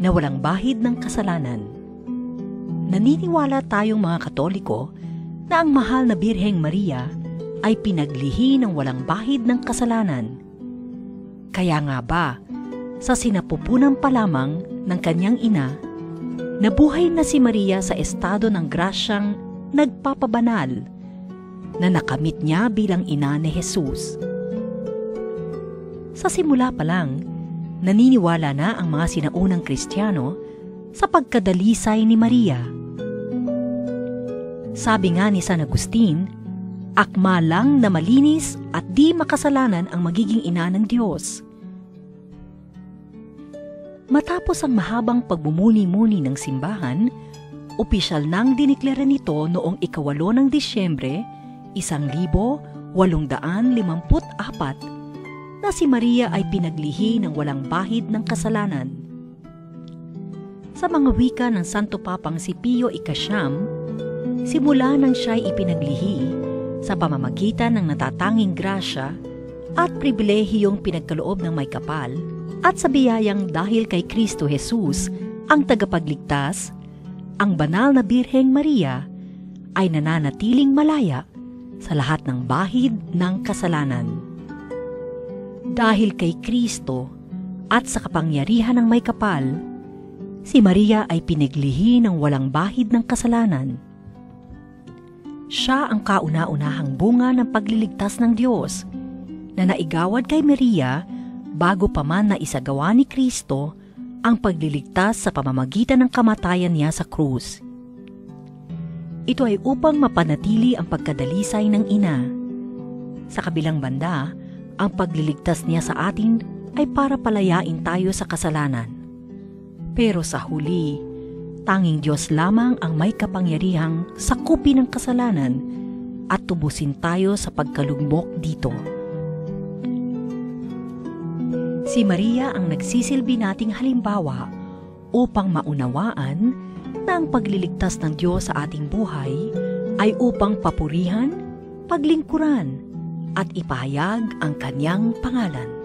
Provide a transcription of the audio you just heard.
na walang bahid ng kasalanan. Naniniwala tayong mga Katoliko na ang mahal na Birheng Maria ay pinaglihi ng walang bahid ng kasalanan. Kaya nga ba, sa sinapupunan pa lamang ng kanyang ina, nabuhay na si Maria sa estado ng grasyang nagpapabanal na nakamit niya bilang ina ni Jesus. Sa simula pa lang, naniniwala na ang mga sinaunang Kristiyano sa pagkadalisay ni Maria. Sabi nga ni San Agustin, akma lang na malinis at di makasalanan ang magiging ina ng Diyos. Matapos ang mahabang pagbumuni-muni ng simbahan, opisyal nang diniklara nito noong ikawalo ng Disyembre, isang libo, walong daan limamput apat, na si Maria ay pinaglihi ng walang bahid ng kasalanan. Sa mga wika ng Santo Papang si Pio Ikasyam, simula nang siya'y ipinaglihi sa pamamagitan ng natatanging grasya at pribilehiyong pinagkaloob ng may kapal, at sa biyayang dahil kay Kristo Jesus, ang tagapagligtas, ang banal na Birheng Maria ay nananatiling malaya sa lahat ng bahid ng kasalanan. Dahil kay Kristo at sa kapangyarihan ng may kapal, si Maria ay pinaglihi ng walang bahid ng kasalanan. Siya ang kauna-unahang bunga ng pagliligtas ng Diyos na naigawad kay Maria bago pa man na isagawa ni Kristo ang pagliligtas sa pamamagitan ng kamatayan niya sa krus. Ito ay upang mapanatili ang pagkadalisay ng ina. Sa kabilang banda, ang pagliligtas niya sa atin ay para palayain tayo sa kasalanan. Pero sa huli, tanging Diyos lamang ang may kapangyarihang sakupin ng kasalanan at tubusin tayo sa pagkalugmok dito. Si Maria ang nagsisilbi nating halimbawa upang maunawaan na ang pagliligtas ng Diyos sa ating buhay ay upang papurihan, paglingkuran, at ipahayag ang kanyang pangalan.